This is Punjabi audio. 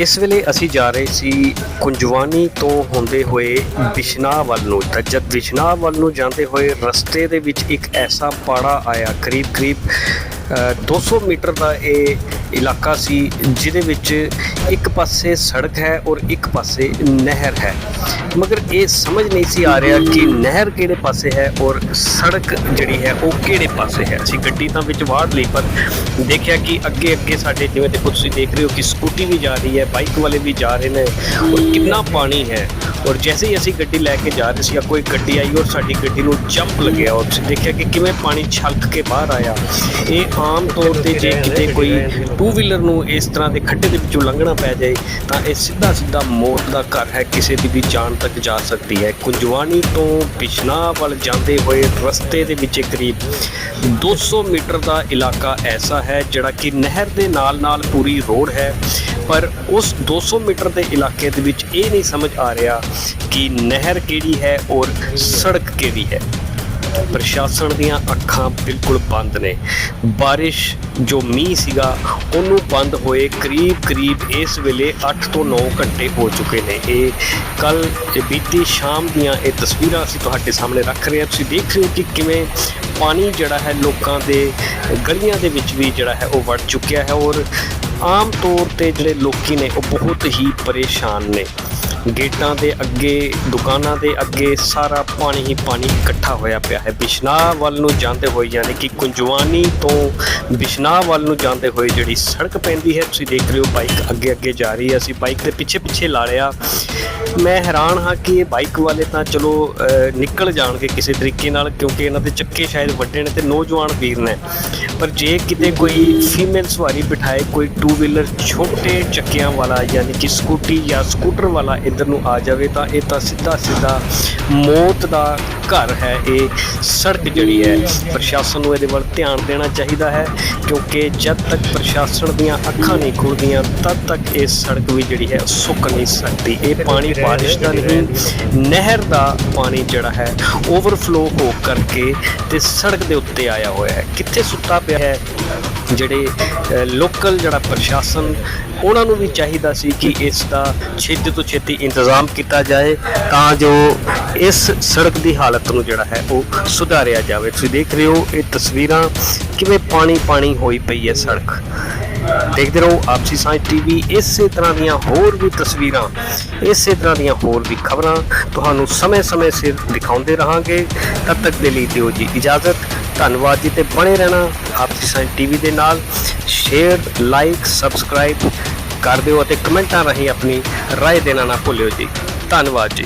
ਇਸ ਵੇਲੇ ਅਸੀਂ ਜਾ ਰਹੇ ਸੀ ਕੁੰਜਵਾਨੀ ਤੋਂ ਹੁੰਦੇ ਹੋਏ ਵਿਸ਼ਨਾਹ ਵੱਲ ਨੂੰ? ਤਾਂ ਜਦ ਵਿਸ਼ਨਾਹ ਵੱਲ ਨੂੰ ਜਾਂਦੇ ਹੋਏ ਰਸਤੇ ਦੇ ਵਿੱਚ ਇੱਕ ਐਸਾ ਪਾੜਾ ਆਇਆ ਕਰੀਬ ਕਰੀਬ 200 ਮੀਟਰ ਦਾ ਇਹ ਇਲਾਕਾ ਸੀ, ਜਿਹਦੇ ਵਿੱਚ ਇੱਕ ਪਾਸੇ ਸੜਕ ਹੈ ਔਰ ਇੱਕ ਪਾਸੇ ਨਹਿਰ ਹੈ। ਮਗਰ ਇਹ ਸਮਝ ਨਹੀਂ ਸੀ ਆ ਰਿਹਾ ਕਿ ਨਹਿਰ ਕਿਹੜੇ ਪਾਸੇ ਹੈ ਔਰ ਸੜਕ ਜਿਹੜੀ ਹੈ ਉਹ ਕਿਹੜੇ ਪਾਸੇ ਹੈ। ਅਸੀਂ ਗੱਡੀ ਤਾਂ ਵਿੱਚ ਵਾੜ ਲਈ, ਪਰ ਦੇਖਿਆ ਕਿ ਅੱਗੇ ਅੱਗੇ ਸਾਡੇ ਜਿਵੇਂ ਦੇਖੋ ਤੁਸੀਂ ਦੇਖ ਰਹੇ ਹੋ ਕਿ ਸਕੂਟੀ ਵੀ ਜਾ ਰਹੀ ਹੈ, ਬਾਈਕ ਵਾਲੇ ਵੀ ਜਾ ਰਹੇ ਨੇ ਔਰ ਕਿੰਨਾ ਪਾਣੀ ਹੈ। ਔਰ ਜੈਸੇ ਹੀ ਅਸੀਂ ਗੱਡੀ ਲੈ ਕੇ ਜਾ ਰਹੇ ਸੀ ਕੋਈ ਗੱਡੀ ਆਈ ਔਰ ਸਾਡੀ ਗੱਡੀ ਨੂੰ ਜੰਪ ਲੱਗਿਆ ਔਰ ਤੁਸੀਂ ਦੇਖਿਆ ਕਿ ਕਿਵੇਂ ਪਾਣੀ ਛਲਕ ਕੇ ਬਾਹਰ ਆਇਆ। ਇਹ ਆਮ ਤੌਰ ਤੇ ਜੇ ਕਿਤੇ ਕੋਈ ਟੂ ਵੀਲਰ ਨੂੰ ਇਸ ਤਰ੍ਹਾਂ ਦੇ ਖੱਡੇ ਦੇ ਵਿੱਚੋਂ ਲੰਘਣਾ ਪੈ ਜਾਏ, ਤਾਂ ਇਹ ਸਿੱਧਾ ਸਿੱਧਾ ਮੌਤ ਦਾ ਘਰ ਹੈ, ਕਿਸੇ ਦੀ ਵੀ ਜਾਨ ਤੱਕ ਜਾ ਸਕਦੀ ਹੈ। ਕੁੰਜਵਾਨੀ ਤੋਂ ਬਿਸ਼ਨਾਹ ਵੱਲ ਜਾਂਦੇ ਹੋਏ ਰਸਤੇ ਦੇ ਵਿੱਚ ਕਰੀਬ 200 ਮੀਟਰ ਦਾ ਇਲਾਕਾ ਐਸਾ ਹੈ, ਜਿਹੜਾ ਕਿ ਨਹਿਰ ਦੇ ਨਾਲ ਨਾਲ ਪੂਰੀ ਰੋਡ ਹੈ, ਪਰ ਉਸ 200 ਮੀਟਰ ਦੇ ਇਲਾਕੇ ਦੇ ਵਿੱਚ ਇਹ ਨਹੀਂ ਸਮਝ ਆ ਰਿਹਾ ਕਿ ਨਹਿਰ ਕਿਹੜੀ ਹੈ ਔਰ ਸੜਕ ਕਿਹੜੀ ਹੈ। ਪ੍ਰਸ਼ਾਸਨ ਦੀਆਂ ਅੱਖਾਂ ਬਿਲਕੁਲ ਬੰਦ ਨੇ। ਬਾਰਿਸ਼ ਜੋ ਮੀਂਹ ਸੀਗਾ, ਉਹਨੂੰ ਬੰਦ ਹੋਏ ਕਰੀਬ ਕਰੀਬ ਇਸ ਵੇਲੇ 8 ਤੋਂ 9 ਘੰਟੇ ਹੋ ਚੁੱਕੇ ਨੇ। ਇਹ ਕੱਲ ਬੀਤੀ ਸ਼ਾਮ ਦੀਆਂ ਇਹ ਤਸਵੀਰਾਂ ਅਸੀਂ ਤੁਹਾਡੇ ਸਾਹਮਣੇ ਰੱਖ ਰਹੇ ਹਾਂ। ਤੁਸੀਂ ਦੇਖ ਰਹੇ ਹੋ ਕਿ ਕਿਵੇਂ ਪਾਣੀ ਜਿਹੜਾ ਹੈ ਲੋਕਾਂ ਦੇ ਗਲੀਆਂ ਦੇ ਵਿੱਚ ਵੀ ਜਿਹੜਾ ਹੈ ਉਹ ਵੜ ਚੁੱਕਿਆ ਹੈ ਔਰ ਆਮ ਤੌਰ ਤੇ ਜਿਹੜੇ ਲੋਕੀ ਨੇ, ਉਹ ਬਹੁਤ ਹੀ ਪਰੇਸ਼ਾਨ ਨੇ। ਗੇਟਾਂ ਦੇ ਅੱਗੇ, ਦੁਕਾਨਾਂ ਦੇ ਅੱਗੇ ਸਾਰਾ ਪਾਣੀ ਹੀ ਪਾਣੀ ਇਕੱਠਾ ਹੋਇਆ ਪਿਆ ਹੈ। ਬਿਸ਼ਨਾਹ ਵੱਲ ਨੂੰ ਜਾਂਦੇ ਹੋਏ ਯਾਨੀ ਕਿ ਕੁੰਜਵਾਨੀ ਤੋਂ ਬਿਸ਼ਨਾਹ ਵੱਲ ਨੂੰ ਜਾਂਦੇ ਹੋਏ ਜਿਹੜੀ ਸੜਕ ਪੈਂਦੀ ਹੈ, ਤੁਸੀਂ ਦੇਖ ਰਹੇ ਹੋ, ਬਾਈਕ ਅੱਗੇ ਅੱਗੇ ਜਾ ਰਹੀ ਹੈ। ਅਸੀਂ ਬਾਈਕ ਦੇ ਪਿੱਛੇ ਪਿੱਛੇ ਲਾ ਲਿਆ। ਮੈਂ ਹੈਰਾਨ ਹਾਂ ਕਿ ਇਹ ਬਾਈਕ ਵਾਲੇ ਤਾਂ ਚਲੋ ਨਿਕਲ ਜਾਣਗੇ ਕਿਸੇ ਤਰੀਕੇ ਨਾਲ, ਕਿਉਂਕਿ ਇਹਨਾਂ ਦੇ ਚੱਕੇ ਸ਼ਾਇਦ ਵੱਡੇ ਨੇ ਤੇ ਨੌਜਵਾਨ ਵੀਰ ਨੇ। ਪਰ ਜੇ ਕਿਤੇ ਕੋਈ ਫੀਮੇਲ ਸਵਾਰੀ ਬਿਠਾਏ, ਕੋਈ ਟੂ ਵੀਲਰ ਛੋਟੇ ਚੱਕਿਆਂ ਵਾਲਾ ਯਾਨੀ ਕਿ ਸਕੂਟੀ ਜਾਂ ਸਕੂਟਰ ਵਾਲਾ ਇੱਧਰ ਨੂੰ ਆ ਜਾਵੇ, ਤਾਂ ਇਹ ਤਾਂ ਸਿੱਧਾ ਸਿੱਧਾ ਮੌਤ ਦਾ ਘਰ ਹੈ, ਇਹ ਸੜਕ ਜਿਹੜੀ ਹੈ, ਪ੍ਰਸ਼ਾਸਨ ਨੂੰ ਇਹਦੇ ਵੱਲ ਧਿਆਨ ਦੇਣਾ ਚਾਹੀਦਾ ਹੈ, ਕਿਉਂਕਿ ਜਦ ਤੱਕ ਪ੍ਰਸ਼ਾਸਨ ਦੀਆਂ ਅੱਖਾਂ ਨਹੀਂ ਖੁੱਲਦੀਆਂ, ਤਦ ਤੱਕ ਇਹ ਸੜਕ ਵੀ ਜਿਹੜੀ ਹੈ ਸੁੱਕ ਨਹੀਂ ਸਕਦੀ। ਇਹ ਪਾਣੀ ਬਾਰਿਸ਼ ਦਾ ਨਹੀਂ, ਨਹਿਰ ਦਾ ਪਾਣੀ ਜਿਹੜਾ ਹੈ ਓਵਰਫਲੋ ਹੋ ਕਰਕੇ ਤੇ ਸੜਕ ਦੇ ਉੱਤੇ ਆਇਆ ਹੋਇਆ ਹੈ। ਕਿੱਥੇ ਸੁੱਤਾ ਪਿਆ ਹੈ? ਜਿਹੜੇ ਲੋਕਲ ਜਿਹੜਾ ਪ੍ਰਸ਼ਾਸਨ, ਉਹਨਾਂ ਨੂੰ ਵੀ ਚਾਹੀਦਾ ਸੀ ਕਿ ਇਸ ਦਾ ਛੇਤੀ ਤੋਂ ਛੇਤੀ ਇੰਤਜ਼ਾਮ ਕੀਤਾ ਜਾਏ ਤਾਂ ਜੋ ਇਸ ਸੜਕ ਦੀ ਹਾਲਤ ਨੂੰ ਜਿਹੜਾ ਹੈ ਉਹ ਸੁਧਾਰਿਆ ਜਾਵੇ। ਤੁਸੀਂ ਦੇਖ ਰਹੇ ਹੋ ਇਹ ਤਸਵੀਰਾਂ ਕਿਵੇਂ ਪਾਣੀ ਪਾਣੀ ਹੋਈ ਪਈ ਹੈ ਸੜਕ। ਦੇਖਦੇ ਰਹੋ ਆਪਸੀ ਸਾਂਝ ਟੀਵੀ ਇਸੇ ਤਰ੍ਹਾਂ ਦੀਆਂ ਹੋਰ ਵੀ ਤਸਵੀਰਾਂ ਇਸੇ ਤਰ੍ਹਾਂ ਦੀਆਂ ਹੋਰ ਵੀ ਖਬਰਾਂ ਤੁਹਾਨੂੰ ਸਮੇਂ-ਸਮੇਂ ਸਿਰ ਦਿਖਾਉਂਦੇ ਰਹਾਂਗੇ ਤਦ ਤੱਕ ਦੇ ਲਈ ਦਿਓ ਜੀ ਇਜਾਜ਼ਤ ਧੰਨਵਾਦ ਜੀ ਤੇ ਬਣੇ ਰਹਿਣਾ ਆਪਸੀ ਸਾਂਝ ਟੀਵੀ ਦੇ ਨਾਲ ਸ਼ੇਅਰ ਲਾਈਕ ਸਬਸਕ੍ਰਾਈਬ ਕਰ ਦਿਓ ਅਤੇ ਕਮੈਂਟਾਂ ਰਾਹੀਂ ਆਪਣੀ رائے ਦੇਣਾ ਨਾ ਭੁੱਲਿਓ ਜੀ ਧੰਨਵਾਦ ਜੀ